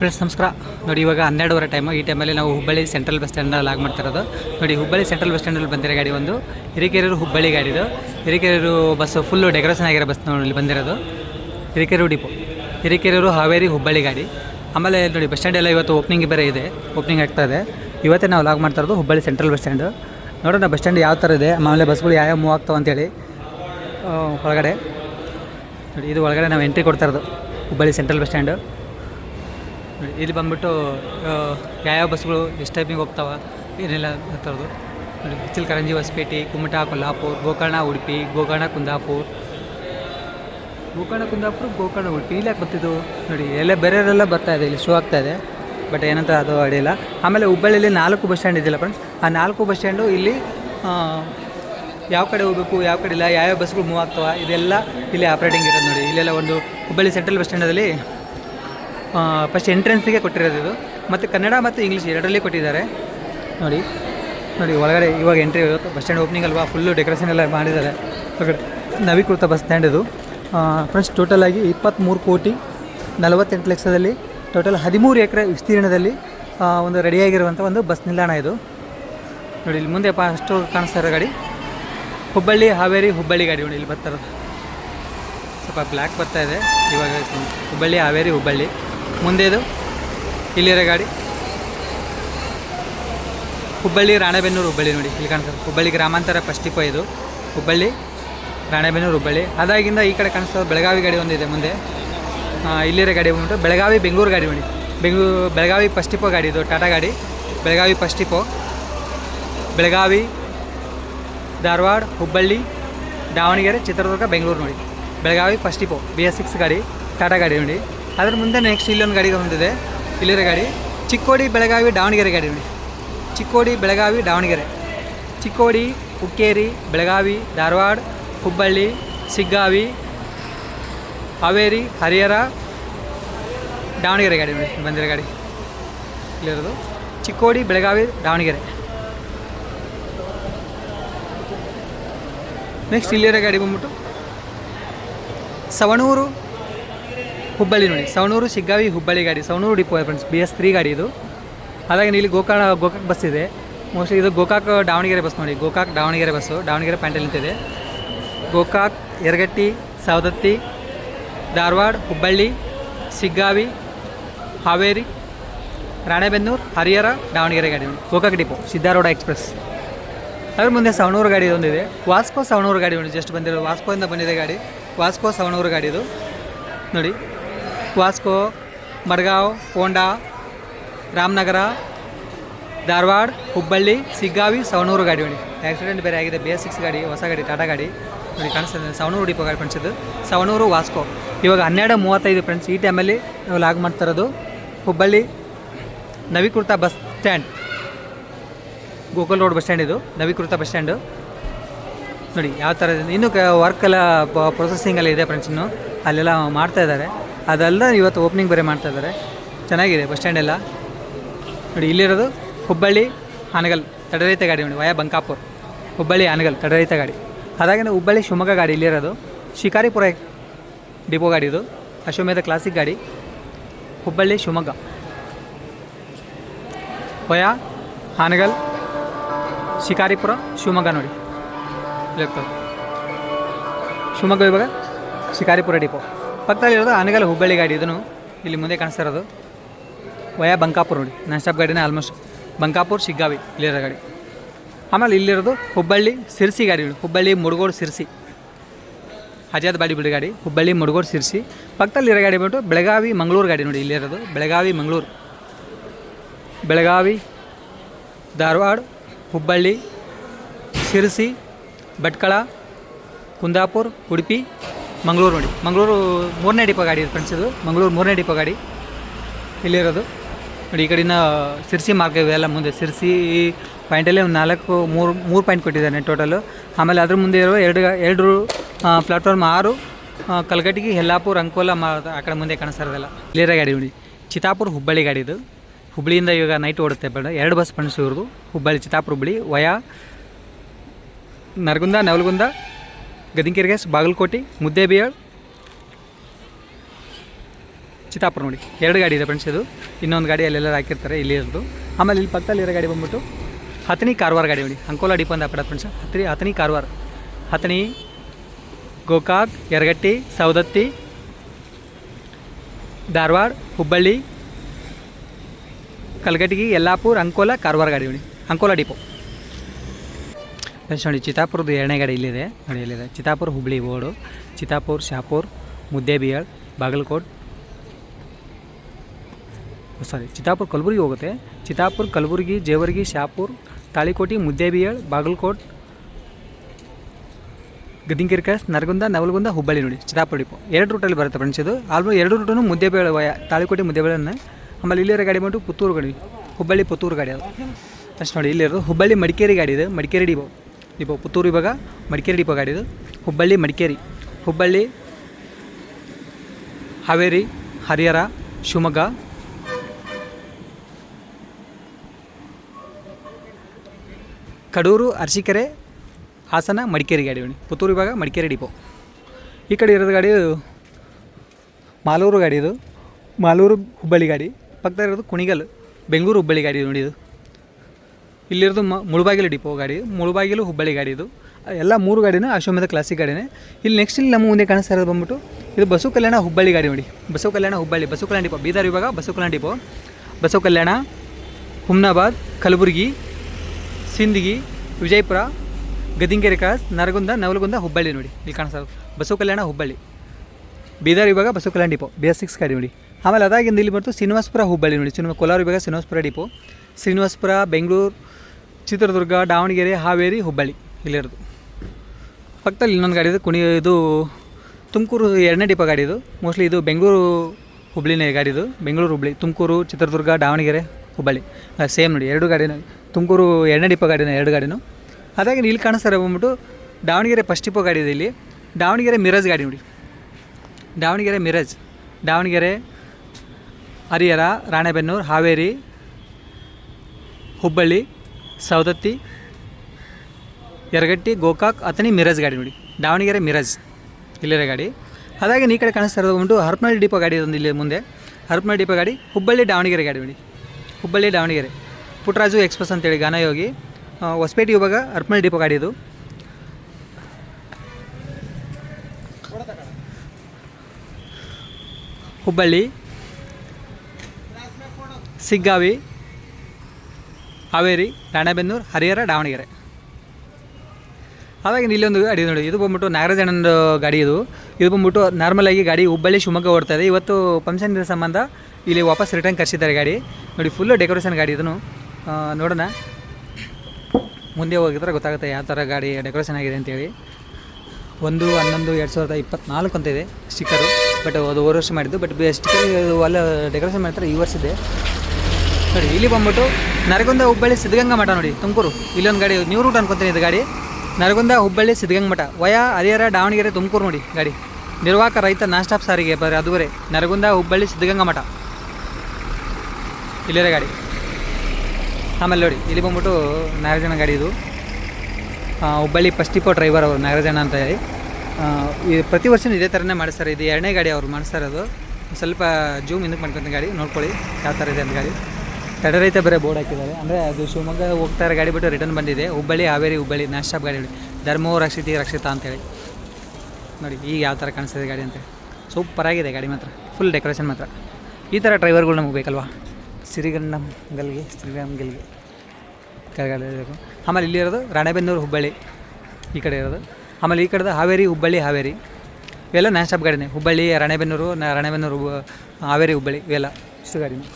Friends, ನಮಸ್ಕಾರ. ನೋಡಿ, ಇವಾಗ ಹನ್ನೆರಡುವರೆ ಟೈಮು ಈ ಟೈಮಲ್ಲಿ ನಾವು ಹುಬ್ಬಳ್ಳಿ ಸೆಂಟ್ರಲ್ ಬಸ್ ಸ್ಟ್ಯಾಂಡಲ್ಲಿ ಆಗಿ ಮಾಡ್ತಿರೋದು. ನೋಡಿ, ಹುಬ್ಬಳ್ಳಿ ಸೆಂಟ್ರಲ್ ಬಸ್ ಸ್ಟ್ಯಾಂಡಲ್ಲಿ ಬಂದಿರೋ ಗಾಡಿ ಒಂದು ಹಿರಿಕೆರೂರು ಹುಬ್ಬಳ್ಳಿ ಗಾಡಿದು ಹಿರಿಕೆರೂರು ಬಸ್ಸು ಫುಲ್ಲು ಡೆಕೋರೇಷನ್ ಆಗಿರೋ ಬಸ್ ನೋಡಿ ಬಂದಿರೋದು. ಹಿರಿಕೆರೂರು ಡಿಪೋ ಹಿರಿಕೆರೂರು ಹಾವೇರಿ ಹುಬ್ಬಳ್ಳಿ ಗಾಡಿ. ಆಮೇಲೆ ನೋಡಿ ಬಸ್ ಸ್ಟ್ಯಾಂಡ್ ಎಲ್ಲ ಇವತ್ತು ಓಪನಿಂಗ್ ಬೇರೆ ಇದೆ. ಓಪನಿಂಗ್ ಆಗ್ತಾ ಇದೆ. ಇವತ್ತೇ ನಾವು ಲಾಗ್ ಮಾಡ್ತಾ ಇರೋದು ಹುಬ್ಬಳ್ಳಿ ಸೆಂಟ್ರಲ್ ಬಸ್ ಸ್ಟ್ಯಾಂಡು ನೋಡೋಣ ಬಸ್ ಸ್ಟ್ಯಾಂಡ್ ಯಾವ ಥರ ಇದೆ. ಆಮೇಲೆ ಬಸ್ಗಳು ಯಾವ್ಯಾವ ಮೂವ್ ಆಗ್ತಾವೆ ಅಂತೇಳಿ. ಒಳಗಡೆ. ನೋಡಿ, ಇದು ಒಳಗಡೆ ನಾವು ಎಂಟ್ರಿ ಕೊಡ್ತಾ ಇರೋದು ಹುಬ್ಬಳ್ಳಿ ಸೆಂಟ್ರಲ್ ಬಸ್ ಸ್ಟ್ಯಾಂಡು ಇಲ್ಲಿ ಬಂದ್ಬಿಟ್ಟು ಯಾವ ಯಾವ್ಯಾವ ಬಸ್ಗಳು ಎಷ್ಟು ಟೈಮಿಗೆ ಹೋಗ್ತಾವ, ಏನೆಲ್ಲ ಥರದ್ದು ನೋಡಿ ಚಿಲ್ ಕರಂಜಿ ಹೊಸಪೇಟೆ, ಕುಮಟಾ ಕೊಲ್ಲಾಪುರ್ ಗೋಕರ್ಣ, ಉಡುಪಿ, ಗೋಕರ್ಣ, ಕುಂದಾಪುರ್. ಗೋಕರ್ಣ, ಕುಂದಾಪುರ, ಗೋಕರ್ಣ, ಉಡುಪಿ ಇಲ್ಲಿ ಯಾಕೆ ಬರ್ತಿದ್ದು ನೋಡಿ, ಎಲ್ಲ ಬೇರೆಯವರೆಲ್ಲ ಬರ್ತಾ ಇದೆ, ಇಲ್ಲಿ ಶೋ ಆಗ್ತಾ ಇದೆ. ಬಟ್ ಏನಂತ ಅದು ಅಡಿಯಿಲ್ಲ ಆಮೇಲೆ ಹುಬ್ಬಳ್ಳಿಯಲ್ಲಿ ನಾಲ್ಕು ಬಸ್ ಸ್ಟ್ಯಾಂಡ್ ಇದೆಯಲ್ಲ ಫ್ರೆಂಡ್ಸ್ ಆ ನಾಲ್ಕು ಬಸ್ ಸ್ಟ್ಯಾಂಡು ಇಲ್ಲಿ ಯಾವ ಕಡೆ ಹೋಗಬೇಕು, ಯಾವ ಕಡೆ ಇಲ್ಲ ಯಾವ್ಯಾವ ಬಸ್ಗಳು ಮೂವ್ ಆಗ್ತವೆ, ಇದೆಲ್ಲ ಇಲ್ಲಿ ಆಪ್ರೇಟಿಂಗ್ ಇರೋದು ನೋಡಿ. ಇಲ್ಲೆಲ್ಲ ಒಂದು ಹುಬ್ಬಳ್ಳಿ ಸೆಂಟ್ರಲ್ ಬಸ್ ಸ್ಟ್ಯಾಂಡಲ್ಲಿ ಫಸ್ಟ್ ಎಂಟ್ರೆನ್ಸಿಗೆ ಕೊಟ್ಟಿರೋದು ಇದು. ಮತ್ತು ಕನ್ನಡ ಮತ್ತು ಇಂಗ್ಲೀಷ್ ಎರಡರಲ್ಲಿ ಕೊಟ್ಟಿದ್ದಾರೆ. ನೋಡಿ ನೋಡಿ, ಒಳಗಡೆ ಇವಾಗ ಎಂಟ್ರಿ ಬಸ್ ಸ್ಟ್ಯಾಂಡ್ ಓಪನಿಂಗ್ ಅಲ್ವಾ? ಫುಲ್ಲು ಡೆಕೋರೇಷನ್ ಎಲ್ಲ ಮಾಡಿದ್ದಾರೆ. ನವೀಕೃತ ಬಸ್ ಸ್ಟ್ಯಾಂಡ್ ಇದು. ಫ್ರೆಂಡ್ಸ್ ಟೋಟಲಾಗಿ ಇಪ್ಪತ್ತ್ಮೂರು ಕೋಟಿ ನಲವತ್ತೆಂಟು ಲಕ್ಷದಲ್ಲಿ ಟೋಟಲ್ ಹದಿಮೂರು ಎಕರೆ ವಿಸ್ತೀರ್ಣದಲ್ಲಿ ಒಂದು ರೆಡಿಯಾಗಿರುವಂಥ ಒಂದು ಬಸ್ ನಿಲ್ದಾಣ ಇದು. ನೋಡಿ, ಇಲ್ಲಿ ಮುಂದೆ ಫಸ್ಟು ಕಾಣಿಸ್ತಾ ಇರೋ ಗಾಡಿ. ಹುಬ್ಬಳ್ಳಿ, ಹಾವೇರಿ, ಹುಬ್ಬಳ್ಳಿ ಗಾಡಿ ನೋಡಿ, ಇಲ್ಲಿ ಬರ್ತಾ ಸ್ವಲ್ಪ ಬ್ಲ್ಯಾಕ್ ಬರ್ತಾ ಇದೆ. ಇವಾಗ ಹುಬ್ಬಳ್ಳಿ, ಹಾವೇರಿ, ಹುಬ್ಬಳ್ಳಿ. ಮುಂದೆ ಇದು. ಇಲ್ಲಿರೋ ಗಾಡಿ. ಹುಬ್ಬಳ್ಳಿ, ರಾಣೆಬೆನ್ನೂರು, ಹುಬ್ಬಳ್ಳಿ ನೋಡಿ, ಇಲ್ಲಿ ಕಾಣಿಸ್ತಾರೆ ಹುಬ್ಬಳ್ಳಿ ಗ್ರಾಮಾಂತರ ಫಸ್ಟ್ ಡಿಪೋ ಇದು. ಹುಬ್ಬಳ್ಳಿ, ರಾಣೆಬೆನ್ನೂರು, ಹುಬ್ಬಳ್ಳಿ. ಅದಾಗಿಂದ ಈ ಕಡೆ ಕಾಣಿಸ್ತದೆ ಬೆಳಗಾವಿ ಗಾಡಿ ಒಂದಿದೆ ಮುಂದೆ. ಇಲ್ಲಿರೋ ಗಾಡಿ ಬಂದ್ಬಿಟ್ಟು ಬೆಳಗಾವಿ ಬೆಂಗಳೂರು ಗಾಡಿ ನೋಡಿ. ಬೆಂಗಳೂರು ಬೆಳಗಾವಿ ಫಸ್ಟ್ ಡಿಪೋ ಗಾಡಿ ಇದು, ಟಾಟಾ ಗಾಡಿ. Belagavi first depot. Belagavi, Dharwad, Hubballi, Davanagere, Chitradurga, Bengaluru ನೋಡಿ. Belagavi first depot, B S six ಗಾಡಿ, ಟಾಟಾ ಗಾಡಿ ನೋಡಿ. ಅದ್ರ ಮುಂದೆ ನೆಕ್ಸ್ಟ್ ಇಲ್ಲೊಂದು ಗಾಡಿಗೆ ಬಂದಿದೆ. ಇಲ್ಲಿರೋ ಗಾಡಿ. ಚಿಕ್ಕೋಡಿ ಬೆಳಗಾವಿ ದಾವಣಗೆರೆ ಗಾಡಿ ನೋಡಿ. ಚಿಕ್ಕೋಡಿ ಬೆಳಗಾವಿ ದಾವಣಗೆರೆ. ಚಿಕ್ಕೋಡಿ, ಹುಕ್ಕೇರಿ, ಬೆಳಗಾವಿ, ಧಾರವಾಡ, ಹುಬ್ಬಳ್ಳಿ, ಸಿಗ್ಗಾವಿ, ಹಾವೇರಿ, ಹರಿಹರ, ದಾವಣಗೆರೆ ಗಾಡಿ ನೋಡಿ. ಬಂದಿರೋ ಗಾಡಿ. ಇಲ್ಲಿರೋದು. ಚಿಕ್ಕೋಡಿ, ಬೆಳಗಾವಿ, ದಾವಣಗೆರೆ. ನೆಕ್ಸ್ಟ್ ಇಲ್ಲಿರೋ ಗಾಡಿ ಬಂದ್ಬಿಟ್ಟು, ಸವಣೂರು ಹುಬ್ಬಳ್ಳಿ ನೋಡಿ. ಸವಣೂರು, ಶಿಗ್ಗಾವಿ, ಹುಬ್ಬಳ್ಳಿ ಗಾಡಿ. Savanur depot friends B S three ಗಾಡಿ ಇದು. ಹಾಗಾಗಿ ಇಲ್ಲಿ ಗೋಕರ್ಣ ಗೋಕಾಕ್ ಬಸ್ ಇದೆ. ಮೋಸ್ಟ್ಲಿ ಇದು ಗೋಕಾಕ್, ದಾವಣಗೆರೆ ಬಸ್ ನೋಡಿ. ಗೋಕಾಕ್, ದಾವಣಗೆರೆ ಬಸ್ಸು ದಾವಣಗೆರೆ ಪ್ಯಾಂಟಲ್ ನಿಂತಿದೆ. ಗೋಕಾಕ್, ಯರಗಟ್ಟಿ, ಸವದತ್ತಿ, ಧಾರವಾಡ, ಹುಬ್ಬಳ್ಳಿ ಸಿಗ್ಗಾವಿ ಹಾವೇರಿ, ರಾಣೆಬೆನ್ನೂರು, ಹರಿಹರ, ದಾವಣಗೆರೆ ಗಾಡಿ ಗೋಕಾಕ್ ಡಿಪೋ ಸಿದ್ಧಾರೋಡ ಎಕ್ಸ್ಪ್ರೆಸ್ ಅದ್ರ ಮುಂದೆ ಸವಣೂರು ಗಾಡಿ ಒಂದಿದೆ. ವಾಸ್ಕೋ ಸವಣೂರು ಗಾಡಿ ನೋಡಿ. ಜಸ್ಟ್ ಬಂದಿರೋ ವಾಸ್ಕೋಯಿಂದ ಬಂದಿದೆ ಗಾಡಿ. ವಾಸ್ಕೋ ಸವಣೂರು ಗಾಡಿ ಇದು. ನೋಡಿ. ವಾಸ್ಕೋ, ಮಡ್ಗಾಂವ್ ಪೋಂಡಾ ರಾಮನಗರ, ಧಾರವಾಡ, ಹುಬ್ಬಳ್ಳಿ, ಸಿಗ್ಗಾವಿ, ಸವಣೂರು ಗಾಡಿ ನೋಡಿ. ಆಕ್ಸಿಡೆಂಟ್ ಬೇರೆ ಆಗಿದೆ ಬಿ ಗಾಡಿ, ಹೊಸ ಗಾಡಿ ಟಾಟಾ ಗಾಡಿ. ನೋಡಿ ಕಾಣಿಸ್ತದೆ ಸವಣೂರು ಡಿಪೋ ಗಾಡಿ ಇದು ಸವಣೂರು, ವಾಸ್ಕೋ. ಇವಾಗ ಹನ್ನೆರಡು ಮೂವತ್ತೈದು ಫ್ರೆಂಡ್ಸ್ ಈ ಟೈಮಲ್ಲಿ ನಾವು ಲಾಗ್ ಮಾಡ್ತಿರೋದು ಹುಬ್ಬಳ್ಳಿ, ನವೀಕೃತ bus stand Gokul road bus stand ಇದು, ನವೀಕೃತ ಬಸ್ ಸ್ಟ್ಯಾಂಡು ನೋಡಿ, ಯಾವ ಥರ ಇನ್ನೂ ವರ್ಕ್ ಎಲ್ಲ ಪ್ರೊಸೆಸಿಂಗ್ ಎಲ್ಲ ಇದೆ ಫ್ರೆಂಡ್ಸ್ ಇನ್ನು. ಅಲ್ಲೆಲ್ಲ ಮಾಡ್ತಾ ಇದ್ದಾರೆ. ಅದೆಲ್ಲ ಇವತ್ತು ಓಪನಿಂಗ್ ಬೇರೆ ಮಾಡ್ತಾ ಇದ್ದಾರೆ. ಚೆನ್ನಾಗಿದೆ ಬಸ್ ಸ್ಟ್ಯಾಂಡ್ ಎಲ್ಲ. ನೋಡಿ, ಇಲ್ಲಿರೋದು ಹುಬ್ಬಳ್ಳಿ ಹಾನಗಲ್ ತಡರೈತ ಗಾಡಿ ನೋಡಿ ವಯಾ ಬಂಕಾಪುರ್. ಹುಬ್ಬಳ್ಳಿ ಹಾನಗಲ್ ತಡರಹಿತ ಗಾಡಿ. ಅದಾಗಿನ ಹುಬ್ಬಳ್ಳಿ ಶಿವಮೊಗ್ಗ ಗಾಡಿ ಇಲ್ಲಿರೋದು. ಶಿಕಾರಿಪುರ ಡಿಪೋ ಗಾಡಿ ಇದು. ಅಶ್ವಮೇಧ ಕ್ಲಾಸಿಕ್ ಗಾಡಿ. ಹುಬ್ಬಳ್ಳಿ ಶಿವಮೊಗ್ಗ. ವಯಾ ಹಾನಗಲ್ ಶಿಕಾರಿಪುರ, ಶಿವಮೊಗ್ಗ ನೋಡಿ. ಇಲ್ಲಿರ್ತದೆ ಶಿವಮೊಗ್ಗ ಇವಾಗ ಶಿಕಾರಿಪುರ ಡಿಪೋ ಪಕ್ಕದಲ್ಲಿರೋದು ಆನೆಗಲ್ ಹುಬ್ಬಳ್ಳಿ ಗಾಡಿ ಇದನ್ನು. ಇಲ್ಲಿ ಮುಂದೆ ಕಾಣಿಸ್ತಾ ಇರೋದು. ವಯ ಬಂಕಾಪುರ ನೋಡಿ. ನಾನ್ ಸ್ಟಾಪ್ ಗಾಡಿನೇ ಆಲ್ಮೋಸ್ಟ್ ಬಂಕಾಪುರ್, ಶಿಗ್ಗಾವಿ ಇಲ್ಲಿರೋ ಗಾಡಿ. ಆಮೇಲೆ ಇಲ್ಲಿರೋದು ಹುಬ್ಬಳ್ಳಿ, ಸಿರ್ಸಿ ಗಾಡಿ ಹುಬ್ಬಳ್ಳಿ, ಮುಡುಗೋಡು, ಸಿರ್ಸಿ. ಅಜಾದ್ ಬಾಡಿ ಬಿಡಿ ಗಾಡಿ. ಹುಬ್ಬಳ್ಳಿ, ಮುಡುಗೋಡು, ಸಿರ್ಸಿ. ಪಕ್ಕದಲ್ಲಿರೋ ಗಾಡಿ ಬಿಟ್ಟು ಬೆಳಗಾವಿ, ಮಂಗಳೂರು ಗಾಡಿ ನೋಡಿ. ಇಲ್ಲಿರೋದು ಬೆಳಗಾವಿ, ಮಂಗಳೂರು. ಬೆಳಗಾವಿ, ಧಾರವಾಡ, ಹುಬ್ಬಳ್ಳಿ, ಸಿರ್ಸಿ, ಭಟ್ಕಳ, ಕುಂದಾಪುರ್, ಉಡುಪಿ. ಮಂಗಳೂರು ನೋಡಿ. ಮಂಗಳೂರು ಮೂರನೇ ಡಿಪೋ ಗಾಡಿ ಇದು ಫ್ರೆಂಡ್ಸ್ ಇದು. ಮಂಗಳೂರು ಮೂರನೇ ಡಿಪೋ ಗಾಡಿ. ಇಲ್ಲಿರೋದು. ನೋಡಿ, ಈ ಕಡೆಯಿಂದ ಸಿರ್ಸಿ ಮಾರ್ಗ ಇವೆಲ್ಲ ಮುಂದೆ. ಸಿರ್ಸಿ ಪಾಯಿಂಟಲ್ಲೇ ಒಂದು ನಾಲ್ಕು, ಮೂರು ಮೂರು ಪಾಯಿಂಟ್ ಕೊಟ್ಟಿದ್ದಾನೆ ಟೋಟಲು ಆಮೇಲೆ ಅದ್ರ ಮುಂದೆ ಇರುವ ಎರಡು ಎರಡು ಪ್ಲಾಟ್ಫಾರ್ಮ್ ಆರು ಕಲ್ಗಟ್ಟಿಗೆ ಯಲ್ಲಾಪುರ ಅಂಕೋಲ ಮಾ, ಆ ಕಡೆ ಮುಂದೆ ಕಾಣಿಸ್ತಾ ಇರೋದಲ್ಲ. ಇಲ್ಲಿರೋ ಗಾಡಿ ನೋಡಿ. ಚಿತಾಪುರ ಹುಬ್ಬಳ್ಳಿ ಗಾಡಿ ಇದು. ಹುಬ್ಬಳ್ಳಿಯಿಂದ ಇವಾಗ ನೈಟ್ ಓಡುತ್ತೆ ಬೇಡ ಎರಡು ಬಸ್ ಫ್ರೆಂಡ್ಸ್ ಇವ್ರದ್ದು ಹುಬ್ಬಳ್ಳಿ ಚಿತಾಪುರ್ ಹುಬ್ಬಳ್ಳಿ, ವಯಾ, ನರಗುಂದ, ನವಲಗುಂದ ಗದಿಕೆರೆಗೆ ಬಾಗಲಕೋಟೆ ಮುದ್ದೇಬಿಹಾಳ್ ಚಿತ್ತಾಪುರ ನೋಡಿ. ಎರಡು ಗಾಡಿ ಇದೆ ಫ್ರೆಂಡ್ಸ್ ಇದು. ಇನ್ನೊಂದು ಗಾಡಿ ಅಲ್ಲೆಲ್ಲ ಹಾಕಿರ್ತಾರೆ, ಇಲ್ಲಿ ಇರೋದು. ಆಮೇಲೆ ಇಲ್ಲಿ ಪಕ್ಕದಲ್ಲಿ ಇರೋ ಗಾಡಿ ಬಂದ್ಬಿಟ್ಟು ಹತ್ತನಿ ಕಾರವಾರ ಗಾಡಿ ನೋಡಿ. ಅಂಕೋಲಾ ಡಿಪೋ ಅಂತ ಫ್ರೆಂಡ್ಸ್ ಹತ್ತನಿ ಹತ್ತನಿ ಕಾರವಾರ. ಹತ್ತನಿ ಗೋಕಾಕ್, ಯರಗಟ್ಟಿ ಸೌದತ್ತಿ ಧಾರವಾಡ, ಹುಬ್ಬಳ್ಳಿ, ಕಲ್ಗಟ್ಟಿಗೆ, ಯಲ್ಲಾಪುರ, ಅಂಕೋಲಾ ಕಾರವಾರ ಗಾಡಿ ನೋಡಿ. ಅಂಕೋಲಾ ಡಿಪೋ. ಫ್ರೆಂಡ್ಸ್ ನೋಡಿ ಚಿತ್ತಾಪುರದ ಎರಡನೇ ಗಾಡಿ ಇಲ್ಲಿದೆ. ನೋಡಿ, ಇಲ್ಲಿದೆ. ಚಿತ್ತಾಪುರ ಹುಬ್ಳಿ ಬೋರ್ಡು, ಚಿತ್ತಾಪುರ್ ಶಾಪುರ್ ಮುದ್ದೇಬಿಹಾಳ್ ಬಾಗಲಕೋಟ್. ಸಾರಿ ಚಿತ್ತಾಪುರ ಕಲಬುರ್ಗಿ ಹೋಗುತ್ತೆ. ಚಿತ್ತಾಪುರ, ಕಲಬುರಗಿ, ಜೇವರ್ಗಿ, ಶಾಪುರ್, ತಾಳಿಕೋಟಿ ಮುದ್ದೇಬಿಹಾಳ್ ಬಾಗಲಕೋಟ್ ಗದಿಂಗಿರ್ಕಸ್ ನರಗುಂದ, ನವಲಗುಂದ, ಹುಬ್ಬಳ್ಳಿ ನೋಡಿ, ಚಿತ್ತಾಪುರ ಡಿಪೋ. ಎರಡು ರೂಟಲ್ಲಿ ಬರುತ್ತೆ ಫ್ರೆಂಡ್ಸ್ ಇದು. ಆಲ್ಮೋಸ್ಟ್ ಎರಡು ರೂಟನ್ನು ಮುದ್ದೇಬೇಳೆ ತಾಳಿಕೋಟಿ ತಾಳಿಕೋಟೆ ಮುದ್ದೇಬೇಳೆನ ಆಮೇಲೆ ಇಲ್ಲಿರೋ ಗಾಡಿ ಬಂದು ಪುತ್ತೂರು ಗಾಡಿ, ಹುಬ್ಬಳ್ಳಿ ಪುತ್ತೂರು ಗಾಡಿ ಅದು. ಅಷ್ಟು ನೋಡಿ, ಇಲ್ಲಿರೋದು ಹುಬ್ಬಳ್ಳಿ ಮಡಿಕೇರಿ ಗಾಡಿ ಇದೆ, ಮಡಿಕೇರಿ ಡಿಪೋ. ಡಿಪೋ ಪುತ್ತೂರು ಇವಾಗ ಮಡಿಕೇರಿ ಡಿಪೋ ಗಾಡಿ ಇದು ಹುಬ್ಬಳ್ಳಿ, ಮಡಿಕೇರಿ. ಹುಬ್ಬಳ್ಳಿ, ಹಾವೇರಿ, ಹರಿಹರ, ಶಿವಮೊಗ್ಗ. ಕಡೂರು, ಅರಸೀಕೆರೆ, ಹಾಸನ ಮಡಿಕೇರಿ ಗಾಡಿ ಪುತ್ತೂರು ವಿಭಾಗ, ಮಡಿಕೇರಿ ಡಿಪೋ. ಈ ಕಡೆ ಇರೋದು ಗಾಡಿ ಮಾಲೂರು ಗಾಡಿ ಇದು. ಮಾಲೂರು ಹುಬ್ಬಳ್ಳಿ ಗಾಡಿ. ಪಕ್ಕದಲ್ಲಿರೋದು ಕುಣಿಗಲ್. ಬೆಂಗಳೂರು ಹುಬ್ಬಳ್ಳಿ ಗಾಡಿ ನೋಡಿ ಇಲ್ಲಿರೋದು ಮುಳುಬಾಗಿಲು ಡಿಪೋ ಗಾಡಿ, ಮುಳುಬಾಗಿಲು ಹುಬ್ಬಳ್ಳಿ ಗಾಡಿ ಇದು. ಎಲ್ಲ ಮೂರು ಗಾಡಿನ ಅಶ್ವಮೇಧ ಕ್ಲಾಸಿಕ್ ಗಾಡಿನೇ. ಇಲ್ಲಿ ನೆಕ್ಸ್ಟ್ ಇಲ್ಲಿ ನಮ್ಮ ಮುಂದೆ ಕಾಣಿಸ್ತಾ ಇರೋದು ಬಂದ್ಬಿಟ್ಟು, ಇದು ಬಸವ ಕಲ್ಯಾಣ ಹುಬ್ಬಳ್ಳಿ ಗಾಡಿ ನೋಡಿ. ಬಸವ ಕಲ್ಯಾಣ ಹುಬ್ಬಳ್ಳಿ, ಬಸವ ಕಲ್ಯಾಣ ಡಿಪೋ, ಬೀದರ್ ಇವಾಗ ಬಸವ ಕಲ್ಯಾಣ ಡಿಪೋ. ಬಸವ ಕಲ್ಯಾಣ, ಹುಮ್ನಾಬಾದ್, ಕಲಬುರಗಿ, ಸಿಂದಗಿ, ವಿಜಯಪುರ ಗದಿಂಗೆರೆ ಕ್ರಾಸ್ ನರಗುಂದ, ನವಲಗುಂದ, ಹುಬ್ಬಳ್ಳಿ ನೋಡಿ. ಇಲ್ಲಿ ಕಾಣಿಸ್ತಾ ಬಸವ ಕಲ್ಯಾಣ ಹುಬ್ಬಳ್ಳಿ. ಬೀದರ್ ಇವಾಗ Basava Kalyan depot B S six ಗಾಡಿ ನೋಡಿ. ಆಮೇಲೆ ಅದಾಗಿಂದ ಇಲ್ಲಿ ಬರ್ತು ಶ್ರೀನಿವಾಸಪುರ ಹುಬ್ಬಳ್ಳಿ ನೋಡಿ. ಕೋಲಾರ ಇವಾಗ ಶ್ರೀನಿವಾಸಪುರ ಡಿಪೋ. ಶ್ರೀನಿವಾಸಪುರ, ಬೆಂಗಳೂರು ಚಿತ್ರದುರ್ಗ, ದಾವಣಗೆರೆ, ಹಾವೇರಿ, ಹುಬ್ಬಳ್ಳಿ ಇಲ್ಲಿರೋದು. ಪಕ್ಕದಲ್ಲಿ ಇನ್ನೊಂದು ಗಾಡಿ ಇದೆ, ಕುಣಿ ಇದು ತುಮಕೂರು ಎರಡನೇ ಡಿಪ ಗಾಡಿ ಇದು. ಮೋಸ್ಟ್ಲಿ ಇದು ಬೆಂಗಳೂರು ಹುಬ್ಳಿನೇ ಗಾಡಿದು ಬೆಂಗಳೂರು ಹುಬ್ಳಿ ತುಮಕೂರು, ಚಿತ್ರದುರ್ಗ, ದಾವಣಗೆರೆ, ಹುಬ್ಬಳ್ಳಿ. ಸೇಮ್ ನೋಡಿ, ಎರಡು ಗಾಡಿನ, ತುಮಕೂರು ಎರಡನೇ ಡಿಪ ಗಾಡಿನ, ಎರಡು ಗಾಡಿನೂ. ಅದಾಗಿ ಇಲ್ಲಿ ಕಾಣಿಸ್ತಾರೆ ಬಂದ್ಬಿಟ್ಟು, ದಾವಣಗೆರೆ ಫಸ್ಟ್ ಡಿಪೋ ಗಾಡಿ ಇದೆ ಇಲ್ಲಿ. ದಾವಣಗೆರೆ ಮಿರಜ್ ಗಾಡಿ ನೋಡಿ. ದಾವಣಗೆರೆ ಮಿರಜ್ ದಾವಣಗೆರೆ, ಹರಿಹರ, ರಾಣೆಬೆನ್ನೂರು, ಹಾವೇರಿ, ಹುಬ್ಬಳ್ಳಿ ಸವದತ್ತಿ, ಯರಗಟ್ಟಿ, ಗೋಕಾಕ್ ಅಥನಿ ಮಿರಜ್ ಗಾಡಿ ನೋಡಿ. ದಾವಣಗೆರೆ, ಮಿರಜ್. ಇಲ್ಲಿರೋ ಗಾಡಿ. ಅದಾಗಿ ಈ ಕಡೆ ಕಾಣಿಸ್ತಾ ಇರೋದು ಉಂಟು ಹರಪನಹಳ್ಳಿ ಡಿಪೋ ಗಾಡಿ ಇದೊಂದು ಇಲ್ಲಿ ಮುಂದೆ. ಹರಪನಹಳ್ಳಿ ಡಿಪೋ ಗಾಡಿ, ಹುಬ್ಬಳ್ಳಿ, ದಾವಣಗೆರೆ ಗಾಡಿ ನೋಡಿ. ಹುಬ್ಬಳ್ಳಿ, ದಾವಣಗೆರೆ. ಪುಟ್ಟರಾಜು ಎಕ್ಸ್ಪ್ರೆಸ್ ಅಂತೇಳಿ ಗಾನಯೋಗಿ ಯೋಗಿ. ಹೊಸಪೇಟೆ ಇವಾಗ ಹರಪನಹಳ್ಳಿ ಡಿಪೋ ಗಾಡಿ ಇದು. ಹುಬ್ಬಳ್ಳಿ, ಸಿಗ್ಗಾವಿ ಹಾವೇರಿ, ರಾಣೆಬೆನ್ನೂರು, ಹರಿಹರ, ದಾವಣಗೆರೆ. ಹಾಗಾಗಿ ಇಲ್ಲೊಂದು ಗಾಡಿ ನೋಡಿ. ಇದು ಬಂದ್ಬಿಟ್ಟು ನಾಗರಾಜಣ್ಣನ ಗಾಡಿ ಇದು. ಇದು ಬಂದ್ಬಿಟ್ಟು ನಾರ್ಮಲಾಗಿ ಗಾಡಿ ಹುಬ್ಬಳ್ಳಿ, ಶಿವಮೊಗ್ಗ ಓಡ್ತಾ ಇದೆ. ಇವತ್ತು ಫಂಕ್ಷನ್ ಸಂಬಂಧ ಇಲ್ಲಿ ವಾಪಸ್ ರಿಟರ್ನ್ ಕರ್ಸಿದ್ದಾರೆ ಗಾಡಿ. ನೋಡಿ ಫುಲ್ಲು ಡೆಕೋರೇಷನ್ ಗಾಡಿ ಇದನ್ನು. ನೋಡೋಣ. ಮುಂದೆ ಹೋಗಿದ್ರೆ ಗೊತ್ತಾಗುತ್ತೆ ಯಾವ ಥರ ಗಾಡಿ ಡೆಕೋರೇಷನ್ ಆಗಿದೆ ಅಂತೇಳಿ. ಒಂದು, ಹನ್ನೊಂದು, ಎರಡು ಸಾವಿರದ ಇಪ್ಪತ್ನಾಲ್ಕು ಅಂತ ಇದೆ ಸ್ಟಿಕ್ಕರು ಬಟ್ ಅದು ಓರ್ ವರ್ಷ ಮಾಡಿದ್ದು. ಬಟ್ ಸ್ಟಿಕ್ಕರ್ ಅಲ್ಲ ಡೆಕೋರೇಷನ್ ಮಾಡ್ತಾರೆ ಈ ವರ್ಷ ಇದೆ. ನೋಡಿ, ಇಲ್ಲಿ ಬಂದ್ಬಿಟ್ಟು ನರಗುಂದ ಹುಬ್ಬಳ್ಳಿ ಸಿದ್ಧಗಂಗಾ ಮಠ ನೋಡಿ, ತುಮಕೂರು. ಇಲ್ಲೊಂದು ಗಾಡಿ ನ್ಯೂ ರೂಟ್ ಅನ್ಕೊತೀನಿ ಇದು ಗಾಡಿ. ನರಗುಂದ ಹುಬ್ಬಳ್ಳಿ ಸಿದ್ಧಗಂಗಾ ಮಠ, ವಯ ಹರಿಹರ, ದಾವಣಗೆರೆ, ತುಮಕೂರು ನೋಡಿ ಗಾಡಿ. ನಿರ್ವಾಹಕ ರೈತ ನಾಸ್ಟಾಪ್ ಸ್ಟಾಪ್ ಸಾರಿಗೆ ಬರ್ರಿ ಅದುವರೆ ನರಗುಂದ ಹುಬ್ಬಳ್ಳಿ ಸಿದ್ಧಗಂಗಾ ಮಠ. ಇಲ್ಲಿರ ಗಾಡಿ. ಆಮೇಲೆ ನೋಡಿ, ಇಲ್ಲಿ ಬಂದ್ಬಿಟ್ಟು ನಾಗರಾಜನ ಗಾಡಿ ಇದು. ಹುಬ್ಬಳ್ಳಿ ಫಸ್ಟ್ ಡಿಪೋ ಡ್ರೈವರ್ ಅವರು, ನಾಗರಾಜಣ್ಣ ಅಂತ ಹೇಳಿ. ಈ ಪ್ರತಿ ವರ್ಷ ಇದೇ ಥರನೇ ಮಾಡಿಸ್ತಾರೆ. ಇದು ಎರಡನೇ ಗಾಡಿ ಅವರು ಮಾಡಿಸ್ತಾ ಅದು ಸ್ವಲ್ಪ ಜೂಮ್ ಹಿಂದಕ್ಕೆ ಮಾಡ್ಕೊತೀನಿ ಗಾಡಿ, ನೋಡ್ಕೊಳ್ಳಿ ಯಾವ ಥರ ಇದೆ ಅಂತ ಗಾಡಿ. ತಡರೈತ ಬೇರೆ ಬೋರ್ಡ್ ಹಾಕಿದ್ದಾರೆ. ಅಂದರೆ ಅದು ಶಿವಮೊಗ್ಗ ಹೋಗ್ತಾ ಗಾಡಿ ಬಿಟ್ಟು ರಿಟರ್ನ್ ಬಂದಿದೆ. ಹುಬ್ಬಳ್ಳಿ, ಹಾವೇರಿ, ಹುಬ್ಬಳ್ಳಿ ನಾಶಾಪ್ ಗಾಡಿ ನೋಡಿ ಧರ್ಮೋ, ರಕ್ಷಿತಿ, ರಕ್ಷಿತ ಅಂತೇಳಿ ನೋಡಿ, ಈಗ ಯಾವ ಥರ ಕಾಣಿಸ್ತಿದೆ ಗಾಡಿ ಅಂತ. ಸೂಪರಾಗಿದೆ ಗಾಡಿ ಮಾತ್ರ. ಫುಲ್ ಡೆಕೋರೇಷನ್ ಮಾತ್ರ. ಈ ಥರ ಡ್ರೈವರ್ಗಳು ನಮಗೆ ಬೇಕಲ್ವಾ? ಸಿರಿಗಣ್ಣಂ ಗಲ್ಗೆ ಶ್ರೀರಾಮ್ ಗಲ್ಗೆ. ಕೆಳಗಡೆ ಇರಬೇಕು. ಆಮೇಲೆ ಇಲ್ಲಿ ಇರೋದು ರಾಣೆಬೆನ್ನೂರು, ಹುಬ್ಬಳ್ಳಿ. ಈ ಕಡೆ ಇರೋದು. ಆಮೇಲೆ ಈ ಕಡೆದು ಹಾವೇರಿ, ಹುಬ್ಬಳ್ಳಿ, ಹಾವೇರಿ. ಇವೆಲ್ಲ ನಾನ್ ಸ್ಟಾಪ್ ಗಾಡಿನೇ. ಹುಬ್ಬಳ್ಳಿ, ರಾಣೆಬೆನ್ನೂರು ರಾಣೆಬೆನ್ನೂರು, ಹಾವೇರಿ, ಹುಬ್ಬಳ್ಳಿ ಇವೆಲ್ಲ. ಇಷ್ಟು ಗಾಡಿನೇ.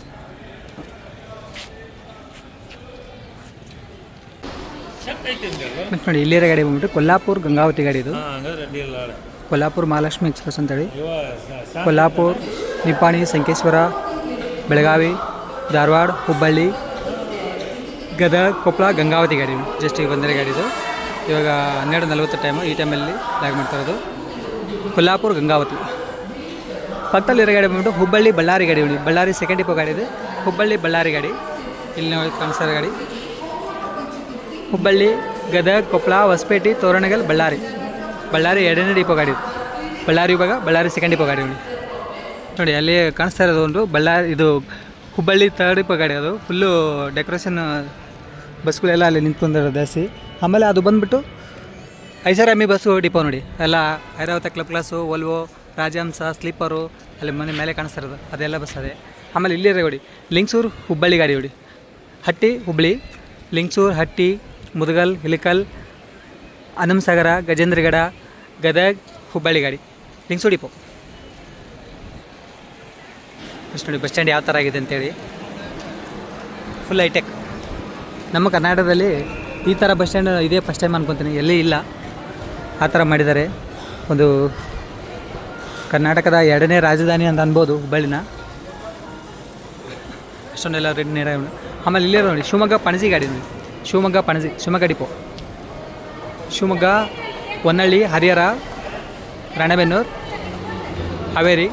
ಮತ್ತು ನೋಡಿ ಇಲ್ಲಿರೋ ಗಾಡಿ ಬಂದ್ಬಿಟ್ಟು ಕೊಲ್ಲಾಪುರ್ ಗಂಗಾವತಿ ಗಾಡಿ ಇದು. ಕೊಲ್ಲಾಪುರ್ ಮಹಾಲಕ್ಷ್ಮಿ ಎಕ್ಸ್ಪ್ರೆಸ್ ಅಂತೇಳಿ. ಕೊಲ್ಲಾಪುರ್ ನಿಪ್ಪಾಣಿ ಸಂಕೇಶ್ವರ ಬೆಳಗಾವಿ ಧಾರವಾಡ ಹುಬ್ಬಳ್ಳಿ ಗದಗ ಕೊಪ್ಪಳ ಗಂಗಾವತಿ ಗಾಡಿ ಜಸ್ಟ್ ಈಗ ಬಂದರೆ ಗಾಡಿ ಇದು. ಇವಾಗ ಹನ್ನೆರಡು ನಲ್ವತ್ತು ಟೈಮು ಈ ಟೈಮಲ್ಲಿ ಲ್ಯಾಗ್ ಮಾಡ್ತಾ ಇರೋದು. ಕೊಲ್ಲಾಪುರ್ ಗಂಗಾವತಿ. ಪಕ್ಕದಲ್ಲಿರೋ ಗಾಡಿ ಬಂದ್ಬಿಟ್ಟು ಹುಬ್ಬಳ್ಳಿ ಬಳ್ಳಾರಿ ಗಾಡಿ ಉಳಿ ಬಳ್ಳಾರಿ ಸೆಕೆಂಡ್ ಡಿಪೋ ಗಾಡಿ ಇದೆ. ಹುಬ್ಬಳ್ಳಿ ಬಳ್ಳಾರಿ ಗಾಡಿ. ಇಲ್ಲಿ ನಾವು ಕಾಣಿಸ್ತಾರೆ ಗಾಡಿ. ಹುಬ್ಬಳ್ಳಿ ಗದಗ, ಕೊಪ್ಪಳ, ಹೊಸಪೇಟೆ, ತೋರಣಗಲ್, ಬಳ್ಳಾರಿ. ಬಳ್ಳಾರಿ ಎರಡನೇ ಡಿಪೋ ಗಾಡಿ ಬಳ್ಳಾರಿ ಇವಾಗ ಬಳ್ಳಾರಿ ಸೆಕೆಂಡ್ ಡಿಪೋ ಗಾಡಿ ನೋಡಿ ನೋಡಿ, ಅಲ್ಲಿ ಕಾಣಿಸ್ತಾ ಇರೋದು ಒಂದು ಬಳ್ಳಾರಿ, ಇದು ಹುಬ್ಬಳ್ಳಿ ತರ್ಡಿಪ ಗಾಡಿ ಅದು. ಫುಲ್ಲು ಡೆಕೋರೇಷನ್ ಬಸ್ಗಳೆಲ್ಲ ಅಲ್ಲಿ ನಿಂತ್ಕೊಂಡಿರೋ ಜಾಸ್ತಿ. ಆಮೇಲೆ ಅದು ಬಂದುಬಿಟ್ಟು ಐಷಾರಾಮಿ ಬಸ್ಸು ಡಿಪೋ ನೋಡಿ. ಎಲ್ಲ Airavata club class Volvo Rajahamsa, sleeper, ಅಲ್ಲಿ ಮನೆ ಮೇಲೆ ಕಾಣಿಸ್ತಾ ಇರೋದು. ಅದೆಲ್ಲ ಬಸ್ ಅದೇ. ಆಮೇಲೆ ಇಲ್ಲಿರೋ ನೋಡಿ ಲಿಂಗ್ಸೂರು ಹುಬ್ಬಳ್ಳಿ ಗಾಡಿ ನೋಡಿ. ಹಟ್ಟಿ, ಹುಬ್ಬಳ್ಳಿ, ಲಿಂಗ್ಸೂರು, ಹಟ್ಟಿ ಮುದಗಲ್, ಹಿಲಿಕಲ್ ಹನುಮಸಾಗರ ಗಜೇಂದ್ರಗಡ, ಗದಗ್ ಹುಬ್ಬಳ್ಳಿ ಗಾಡಿ ಲಿಂಗ್ಸು ಡಿಪೋ ಅಷ್ಟು ನೋಡಿ ಬಸ್ ಸ್ಟ್ಯಾಂಡ್ ಯಾವ ಥರ ಆಗಿದೆ ಅಂತೇಳಿ. ಫುಲ್ ಐಟೆಕ್ ನಮ್ಮ ಕರ್ನಾಟಕದಲ್ಲಿ ಈ ಥರ ಬಸ್ ಸ್ಟ್ಯಾಂಡ್ ಇದೇ ಫಸ್ಟ್ ಟೈಮ್ ಅನ್ಕೊತೀನಿ. ಎಲ್ಲಿ ಇಲ್ಲ. ಆ ಥರ ಮಾಡಿದ್ದಾರೆ. ಒಂದು ಕರ್ನಾಟಕದ ಎರಡನೇ ರಾಜಧಾನಿ ಅಂತ ಅನ್ಬೋದು ಹುಬ್ಬಳ್ಳಿನ. ಅಷ್ಟೊಂದೆಲ್ಲ ರೆಡ್ ನೀರ ಆಮೇಲೆ ಇಲ್ಲೇ ನೋಡಿ, ಶಿವಮೊಗ್ಗ ಪಣಜಿ ಗಾಡಿ ನೋಡಿ. ಶಿವಮೊಗ್ಗ ಪಣಜಿ, ಶಿವಮೊಗ್ಗ ಡಿಪೋ. ಶಿವಮೊಗ್ಗ, ಹೊನ್ನಳ್ಳಿ, ಹರಿಹರ, ರಣಬೆನ್ನೂರು, ಹಾವೇರಿ,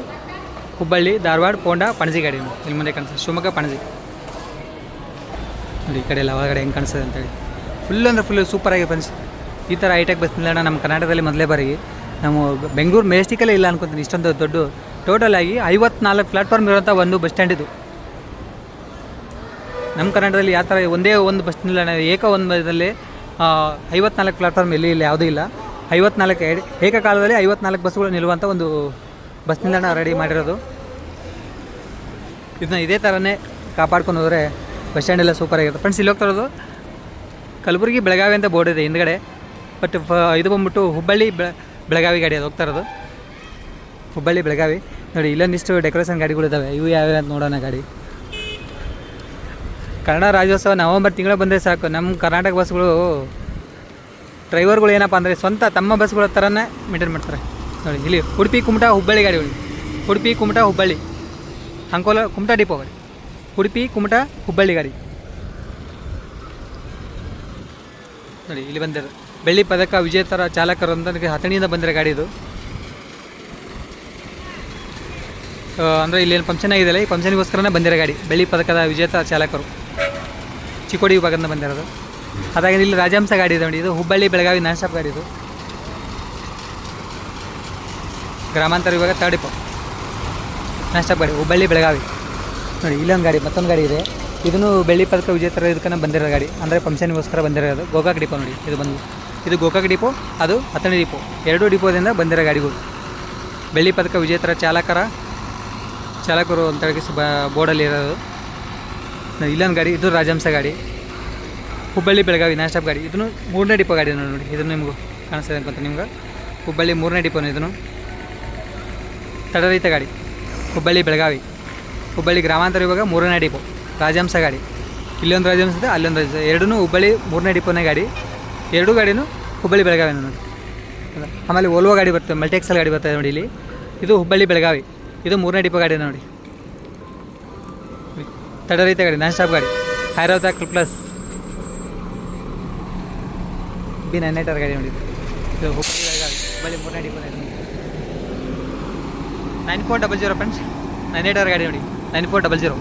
ಹುಬ್ಬಳ್ಳಿ, ಧಾರವಾಡ, ಪೋಂಡ, ಪಣಜಿ ಗಾಡಿ. ಇಲ್ಲಿ ಮುಂದೆ ಕಾಣಿಸ್ತದೆ. ಶಿವಮೊಗ್ಗ, ಪಣಜಿ. ನೋಡಿ, ಈ ಕಡೆ ಎಲ್ಲ ಒಳಗಡೆ ಹೆಂಗೆ ಕಾಣಿಸ್ತದೆ ಅಂತೇಳಿ ಫುಲ್ ಅಂದರೆ ಫುಲ್ ಸೂಪರಾಗಿ ಫ್ರೆಂಡ್ಸ್ ಈ ಥರ ಹೈಟೆಕ್ ಬಸ್ ನಿಲ್ದಾಣ ನಮ್ಮ ಕರ್ನಾಟಕದಲ್ಲಿ ಮೊದಲೇ ಬಾರಿಗೆ ನಾವು ಬೆಂಗಳೂರು ಮೇಸ್ಟಿಕಲ್ಲೇ ಇಲ್ಲ ಅನ್ಕೊತೀನಿ. ಇಷ್ಟೊಂದು ದೊಡ್ಡ ಟೋಟಲ್ ಆಗಿ ಐವತ್ನಾಲ್ಕು ಪ್ಲಾಟ್ಫಾರ್ಮ್ ಇರುವಂಥ ಒಂದು ಬಸ್ ಸ್ಟ್ಯಾಂಡ್ ಇದು. ನಮ್ಮ ಕರ್ನಾಟಕದಲ್ಲಿ ಯಾವ ಥರ ಒಂದೇ ಒಂದು ಬಸ್ ನಿಲ್ದಾಣ ಏಕ ಒಂದರಲ್ಲಿ ಐವತ್ನಾಲ್ಕು ಪ್ಲಾಟ್ಫಾರ್ಮ್ ಎಲ್ಲಿ ಇಲ್ಲ ಯಾವುದೂ ಇಲ್ಲ. ಐವತ್ನಾಲ್ಕು ಏಕ ಏಕಕಾಲದಲ್ಲಿ ಐವತ್ನಾಲ್ಕು ಬಸ್ಗಳು ನಿಲ್ಲುವಂಥ ಒಂದು ಬಸ್ ನಿಲ್ದಾಣ ರೆಡಿ ಮಾಡಿರೋದು. ಇದನ್ನ ಇದೇ ಥರನೇ ಕಾಪಾಡ್ಕೊಂಡು ಹೋದರೆ ಬಸ್ ಸ್ಟ್ಯಾಂಡ್ ಎಲ್ಲ ಸೂಪರಾಗಿರುತ್ತೆ ಫ್ರೆಂಡ್ಸ್ ಇಲ್ಲಿ ಹೋಗ್ತಾ ಇರೋದು ಕಲಬುರಗಿ ಬೆಳಗಾವಿ ಅಂತ ಬೋರ್ಡ್ ಇದೆ ಹಿಂದ್ಗಡೆ. ಬಟ್ ಇದು ಬಂದ್ಬಿಟ್ಟು ಹುಬ್ಬಳ್ಳಿ ಬೆಳಗಾವಿ ಗಾಡಿ ಅದು ಹೋಗ್ತಾ ಇರೋದು. ಹುಬ್ಬಳ್ಳಿ, ಬೆಳಗಾವಿ. ನೋಡಿ, ಇಲ್ಲೊಂದಿಷ್ಟು ಡೆಕೋರೇಷನ್ ಗಾಡಿಗಳಿದ್ದಾವೆ ಇವು ಯಾವ್ಯಾವ ಅಂತ ನೋಡೋಣ ಗಾಡಿ. ಕನ್ನಡ ರಾಜ್ಯೋತ್ಸವ ನವಂಬರ್ ತಿಂಗಳು ಬಂದರೆ ಸಾಕು. ನಮ್ಮ ಕರ್ನಾಟಕ ಬಸ್ಗಳು ಡ್ರೈವರ್ಗಳು ಏನಪ್ಪ ಅಂದರೆ ಸ್ವಂತ ತಮ್ಮ ಬಸ್ಗಳ ಥರನೇ ಮೇಂಟೈನ್ ಮಾಡ್ತಾರೆ. ನೋಡಿ, ಇಲ್ಲಿ ಉಡುಪಿ, ಕುಮಟಾ, ಹುಬ್ಬಳ್ಳಿ ಗಾಡಿ ನೋಡಿ. ಉಡುಪಿ, ಕುಮಟಾ, ಹುಬ್ಬಳ್ಳಿ. ಅಂಕೋಲ, ಕುಮಟಾ ಡಿಪೋ ಗಾಡಿ. ಉಡುಪಿ, ಕುಮಟಾ, ಹುಬ್ಬಳ್ಳಿ ಗಾಡಿ. ನೋಡಿ, ಇಲ್ಲಿ ಬಂದಿರೋ ಬೆಳ್ಳಿ ಪದಕ ವಿಜೇತರ ಚಾಲಕರು ಅಂತ ನನಗೆ ಹತಣಿಯಿಂದ ಬಂದಿರೋ ಗಾಡಿ ಇದು. ಅಂದರೆ ಇಲ್ಲಿ ಏನು ಫಂಕ್ಷನ್ ಆಗಿದೆಯಲ್ಲ ಈ ಫಂಕ್ಷನ್ಗೋಸ್ಕರನೇ ಬಂದಿರೋ ಗಾಡಿ, ಬೆಳ್ಳಿ ಪದಕದ ವಿಜೇತ ಚಾಲಕರು. ಚಿಕ್ಕೋಡಿ ವಿಭಾಗದಿಂದ ಬಂದಿರೋದು. ಅದಾಗಿ ಇಲ್ಲಿ ರಾಜಹಂಸ ಗಾಡಿ ಇದೆ ನೋಡಿ, ಇದು ಹುಬ್ಬಳ್ಳಿ ಬೆಳಗಾವಿ ನಾನ್ ಗಾಡಿ ಇದು. ಗ್ರಾಮಾಂತರ ವಿಭಾಗ ತರ್ಡ್ ಡಿಪೋ ಗಾಡಿ, ಹುಬ್ಬಳ್ಳಿ ಬೆಳಗಾವಿ. ನೋಡಿ ಇಲ್ಲೊಂದು ಗಾಡಿ, ಮತ್ತೊಂದು ಗಾಡಿ ಇದೆ. ಇದನ್ನು ಬೆಳ್ಳಿ ಪದಕ ವಿಜೇತರ ಇದಕ್ಕೆ ಬಂದಿರೋ ಗಾಡಿ. ಅಂದರೆ ಫಂಕ್ಷನ್ಗೋಸ್ಕರ ಬಂದಿರೋದು. ಗೋಕಾಕ್ ಡಿಪೋ ನೋಡಿ, ಇದು ಬಂದು. ಇದು ಗೋಕಾಕ್ ಡಿಪೋ ಅದು ಹತ್ತನೇ ಡಿಪೋ ಎರಡು ಡಿಪೋದಿಂದ ಬಂದಿರೋ ಗಾಡಿಗಳು. ಬೆಳ್ಳಿ ಪದಕ ವಿಜೇತರ ಚಾಲಕರ, ಚಾಲಕರು ಅಂತ ಹೇಳಿ ಬ ಬೋರ್ಡಲ್ಲಿ ಇರೋದು. ಇಲ್ಲೊಂದು ಗಾಡಿ, ಇದು ರಾಜಹಂಸ ಗಾಡಿ. ಹುಬ್ಬಳ್ಳಿ ಬೆಳಗಾವಿ ನಾನ್ ಸ್ಟಾಪ್ ಗಾಡಿ. ಇದನ್ನು ಮೂರನೇ ಡಿಪೋ ಗಾಡಿ ನೋಡಿ. ಇದನ್ನು ನಿಮಗೂ ಕಾಣಿಸ್ತದೆ ಅನ್ಕೊಂತ ನಿಮ್ಗೆ. ಹುಬ್ಬಳ್ಳಿ ಮೂರನೇ ಡಿಪೋನು ಇದನ್ನು. ತಡರಹಿತ ಗಾಡಿ. ಹುಬ್ಬಳ್ಳಿ ಬೆಳಗಾವಿ. ಹುಬ್ಬಳ್ಳಿ ಗ್ರಾಮಾಂತರ ಇವಾಗ ಮೂರನೇ ಡಿಪೋ. ರಾಜಹಂಸ ಗಾಡಿ. ಇಲ್ಲೊಂದು ರಾಜಹಂಸ ಇದೆ, ಅಲ್ಲೊಂದು ರಾಜಹಂಸ ಎರಡೂ ಹುಬ್ಬಳ್ಳಿ ಮೂರನೇ ಡಿಪೋನೇ ಗಾಡಿ. ಎರಡೂ ಗಾಡಿನೂ ಹುಬ್ಬಳ್ಳಿ ಬೆಳಗಾವಿ ನೋಡಿ? ಆಮೇಲೆ ಓಲ್ವೋ ಗಾಡಿ ಬರ್ತದೆ ಮಲ್ಟೆಕ್ಸಲ್ ಗಾಡಿ ಬರ್ತದೆ ನೋಡಿ ಇಲ್ಲಿ. ಇದು ಹುಬ್ಬಳ್ಳಿ ಬೆಳಗಾವಿ. ಇದು ಮೂರನೇ ಡಿಪೋ ಗಾಡಿ ನೋಡಿ. ತಡರಹಿತ ಗಾಡಿ, ನಾನ್ ಸ್ಟಾಪ್ ಗಾಡಿ. Airavata plus B nine eight ಗಾಡಿ ನೋಡಿ ಇದು ಹುಬ್ಬಳ್ಳಿ ಬೆಳಗಾವಿ ಹುಬ್ಬಳ್ಳಿ ಮೂರನೇ depot nine four double zero friends nine eight ಗಾಡಿ ನೋಡಿ. Nine four double zero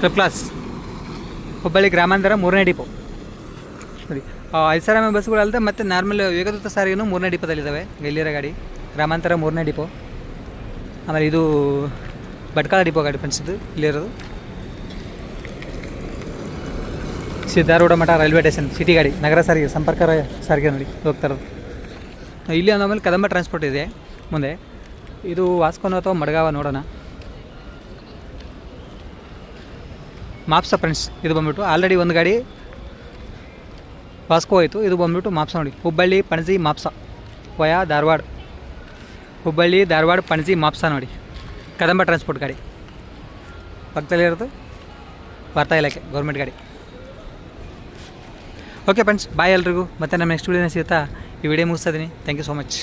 club class Hubballi ಗ್ರಾಮಾಂತರ ಮೂರನೇ ಡಿಪೋ ನೋಡಿ. ಐಸಾರಾಮಿ ಬಸ್ಗಳು ಅಲ್ಲದೆ ಮತ್ತು ನಾರ್ಮಲ್ ವೇಗದೂತ ಸಾರಿಗೆನೂ ಮೂರನೇ ಡಿಪೋದಲ್ಲಿದ್ದಾವೆ ಇಲ್ಲಿರೋ ಗಾಡಿ? ಗ್ರಾಮಾಂತರ ಮೂರನೇ ಡಿಪೋ ಆಮೇಲೆ ಇದು ಭಟ್ಕಳ ಡಿಪೋ ಗಾಡಿ ಫ್ರೆಂಡ್ಸ್ ಇದು. ಇಲ್ಲಿರೋದು. ಸಿದ್ಧಾರೂಢ ಮಠ ರೈಲ್ವೆ ಸ್ಟೇಷನ್, ಸಿಟಿ ಗಾಡಿ, ನಗರ ಸಾರಿಗೆ, ಸಂಪರ್ಕ ಸಾರಿಗೆ ನೋಡಿ, ಹೋಗ್ತಾ ಇರೋದು. ಇಲ್ಲಿ ಅಂದಮೇಲೆ ಕದಂಬ ಟ್ರಾನ್ಸ್ಪೋರ್ಟ್ ಇದೆ, ಮುಂದೆ. ಇದು ವಾಸ್ಕೋನ ಅಥವಾ ಮಡಗಾವ ನೋಡೋಣ. ಮಾಪ್ಸ ಫ್ರೆಂಡ್ಸ್ ಇದು ಬಂದ್ಬಿಟ್ಟು ಆಲ್ರೆಡಿ ಒಂದು ಗಾಡಿ ವಾಸ್ಕೋ ಹೋಯಿತು, ಇದು ಬಂದ್ಬಿಟ್ಟು ಮಾಪ್ಸ ನೋಡಿ. ಹುಬ್ಬಳ್ಳಿ, ಪಣಜಿ, ಮಾಪ್ಸ, ವಯಾ, ಧಾರವಾಡ. ಹುಬ್ಬಳ್ಳಿ, ಧಾರವಾಡ, ಪಣಜಿ, ಮಾಪ್ಸ ನೋಡಿ. ಕದಂಬ ಟ್ರಾನ್ಸ್ಪೋರ್ಟ್ ಗಾಡಿ. ಪಕ್ಕದಲ್ಲಿರೋದು ವಾರ್ತಾ ಇಲಾಖೆ ಗೌರ್ಮೆಂಟ್ ಗಾಡಿ. ಓಕೆ ಫ್ರೆಂಡ್ಸ್ ಬಾಯ್ ಎಲ್ರಿಗೂ. ಮತ್ತೆ ನಮ್ಮ ನೆಕ್ಸ್ಟ್ ವೀಡಿಯೋನ ಸಿಗುತ್ತಾ? ಈ ವಿಡಿಯೋ ಮುಗಿಸ್ತಾ ಇದ್ದೀನಿ. Thank you so much